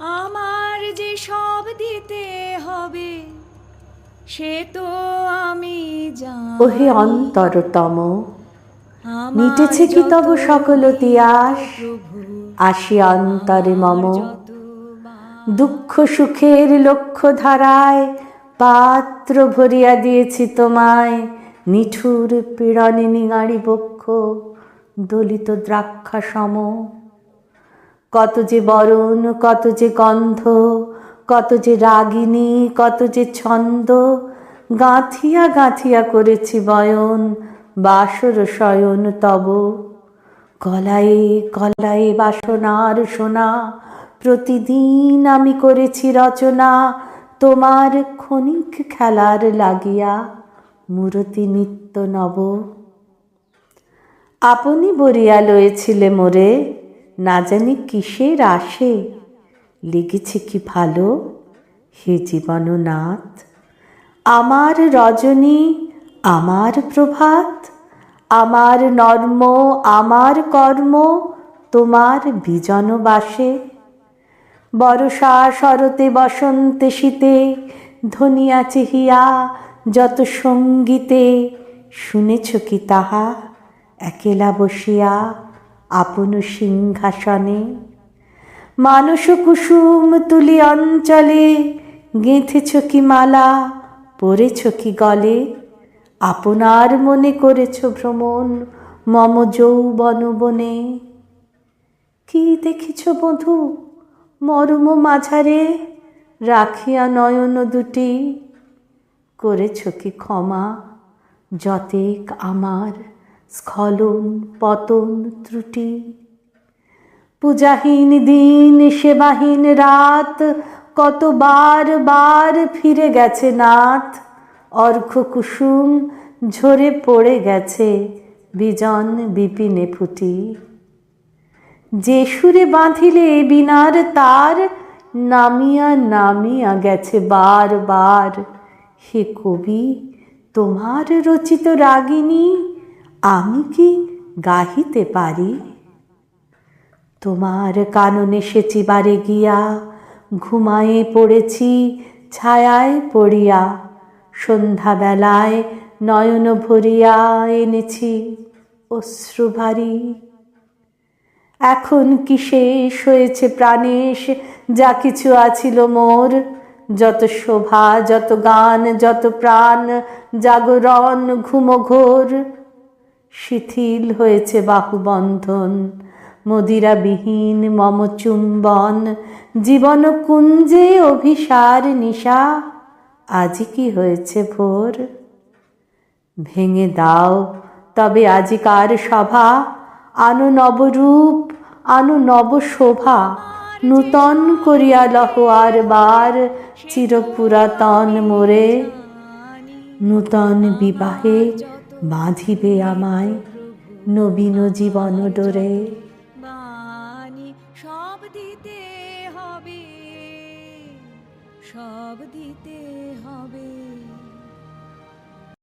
আমার যে সব দিতে হবে সে তো আমি ওহে অন্তরতম মিটেছে কি তব সকল তিয়াস? আসি অন্তরে মম। দুঃখ সুখের লক্ষ্য ধারায় পাত্র ভরিয়া দিয়েছি তোমায়। নিঠুর পীড়নে নিঙাড়ি বক্ষ দলিত দ্রাক্ষা সম কত যে বরণ, কত যে গন্ধ, কত যে রাগিনী, কত যে ছন্দ, গাঁথিয়া গাঁথিয়া করেছি বয়ন, বাসর শয়ন তব। গলায়ে গলায়ে বাসনার সোনা, প্রতিদিন আমি করেছি রচনা, তোমার ক্ষণিক খেলার লাগিয়া মূরতি নিত্য নব। আপনি বরিয়া লয়েছিলে মোরে না জানি কিসের আসে লেগেছে কি ভালো হে জীবননাথ? আমার রজনী, আমার প্রভাত, আমার নর্ম, আমার কর্ম, তোমার বিজন বাসে। বরষা শরতে, বসন্তে, শীতে ধনিয়া চেহিয়া যত সঙ্গীতে, শুনেছ কি তাহা? একেলা বসিয়া আপন সিংহাসনে। মানস কুসুম তুলি অঞ্চলে, গেঁথেছ কি মালা, পরেছ কি গলে। আপনার মনে করেছ ভ্রমণ, মম যৌবন বনে। কি দেখিছ বধূ মরম মাঝারে, রাখিয়া নয়ন দুটি। করেছ কি ক্ষমা, যতেক আমার স্খলন, পতন, ত্রুটি। পূজাহীন দিন, সেবাহীন রাত, কতবার বার ফিরে গেছে নাথ। অর্ঘ কুসুম ঝরে পড়ে গেছে বিজন বিপিনে ফুটি। যে সুরে বাঁধিলে বিনার তার, নামিয়া নামিয়া গেছে বার বার হে কবি, তোমার রচিত রাগিনী আমি কি গাহিতে পারি? তোমার কাননে সেচিবারে গিয়া ঘুমায়ে পড়েছি, ছায়ায় পড়িয়া সন্ধ্যাবেলায় নয়ন ভরিয়া এনেছি অশ্রু ভারী এখন কি শেষ হয়েছে প্রাণেশ? যা কিছু আছিল মোর, যত শোভা, যত গান, যত প্রাণ, জাগরণ, ঘুমঘোর। শিথিল হয়েছে বাহুবন্ধন। মদিরাবিহীন মম চুম্বন জীবন কুঞ্জে অভিসার নিশা, আজি কি হয়েছে ভোর? ভেঙে দাও, তবে আজিকার সভা, আনো নবরূপ, আনো নব শোভা নূতন করিয়া লহ আর বার, চিরপুরাতন মোরে। নূতন বিবাহে বাঁধিবে আমায় নবীন জীবন ডোরে। সব দিতে হবে সব দিতে হবে।